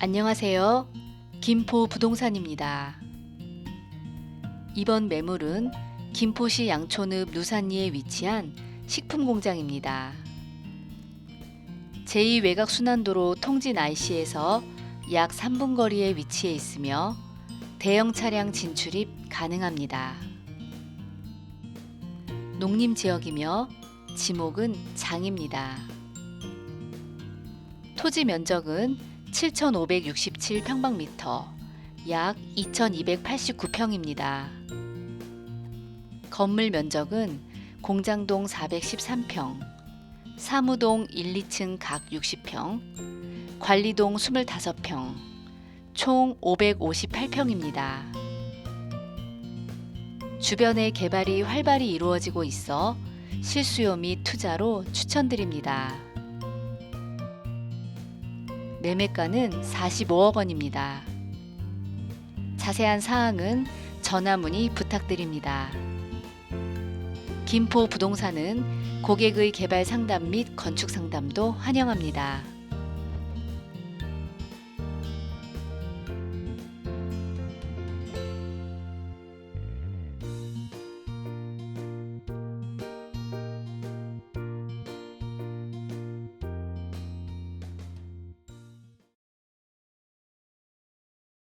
안녕하세요. 김포 부동산입니다. 이번 매물은 김포시 양촌읍 누산리에 위치한 식품 공장입니다. 제2외곽 순환도로 통진 IC에서 약 3분 거리에 위치해 있으며 대형 차량 진출입 가능합니다. 농림 지역이며 지목은 장입니다. 토지 면적은 7,567평방미터, 약 2,289평입니다. 건물 면적은 공장동 413평, 사무동 1, 2층 각 60평, 관리동 25평, 총 558평입니다. 주변에 개발이 활발히 이루어지고 있어 실수요 및 투자로 추천드립니다. 매매가는 45억 원입니다. 자세한 사항은 전화 문의 부탁드립니다. 김포 부동산은 고객의 개발 상담 및 건축 상담도 환영합니다.